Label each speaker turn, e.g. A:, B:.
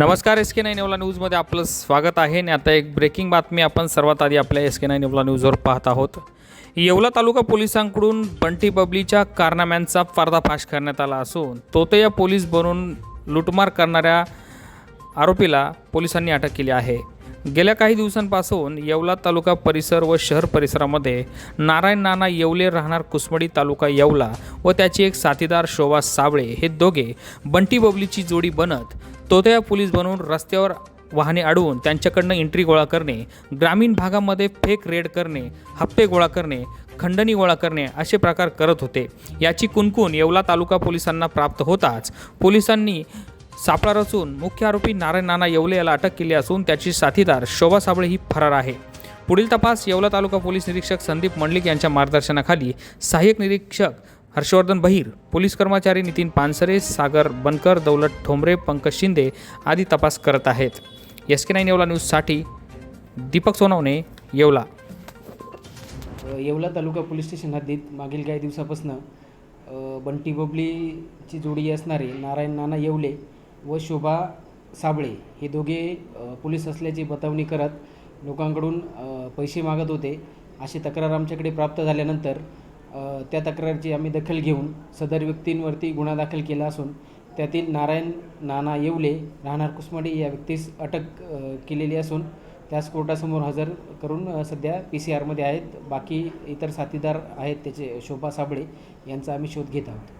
A: नमस्कार S K nine एवला न्यूजमध्ये आपलं स्वागत आहे. आणि आता एक ब्रेकिंग बातमी आपण सर्वात आधी आपल्या एस के नाईन एवला न्यूजवर पाहत आहोत. येवला तालुका पोलिसांकडून बंटी बबलीच्या कारनाम्यांचा पर्दाफाश करण्यात आला असून तोतया पोलीस बनून लुटमार करणाऱ्या आरोपीला पोलिसांनी अटक केली आहे. गेल्या काही दिवसांपासून येवला तालुका परिसर व शहर परिसरामध्ये नारायण नाना येवले राहणार कुसमडी तालुका येवला व त्याचे एक साथीदार शोभा साबळे हे दोघे बंटी बबलीची जोडी बनत तोतया पोलीस बनवून रस्त्यावर वाहने अडवून त्यांच्याकडनं एंट्री गोळा करणे ग्रामीण भागामध्ये फेक रेड करणे हप्ते गोळा करणे खंडणी गोळा करणे असे प्रकार करत होते. याची कुणकुण येवला तालुका पोलिसांना प्राप्त होताच पोलिसांनी सापळा रचून मुख्य आरोपी नारायण नाना येवले याला अटक केली असून त्याची साथीदार शोभा साबळे ही फरार आहे. पुढील तपास येवला तालुका पोलीस निरीक्षक संदीप मंडलिक यांच्या मार्गदर्शनाखाली सहाय्यक निरीक्षक हर्षवर्धन बहिर पोलीस कर्मचारी नितीन पानसरे सागर बनकर दौलत ठोंबरे पंकज शिंदे आदी तपास करत आहेत. एस के नाईन येवला न्यूजसाठी दीपक सोनवणे येवला.
B: येवला तालुका पोलीस स्टेशन हद्दीत मागील काही दिवसापासून बंटी बबलीची जोडी असणारे नारायण नाना येवले व शोभा साबळे हे दोघे पोलीस असल्याची बतावणी करत लोकांकडून पैसे मागत होते. अशी तक्रार आमच्याकडे प्राप्त झाल्यानंतर त्या तक्रारची आम्ही दखल घेऊन सदर व्यक्तींवरती गुन्हा दाखल केला असून त्यातील नारायण नाना येवले राहणार कुसमाडी या व्यक्तीस अटक केलेली असून त्यास कोर्टासमोर हजर करून सध्या पी सी आरमध्ये आहेत. बाकी इतर साथीदार आहेत त्याचे शोभा साबळे यांचा आम्ही शोध घेत आहोत.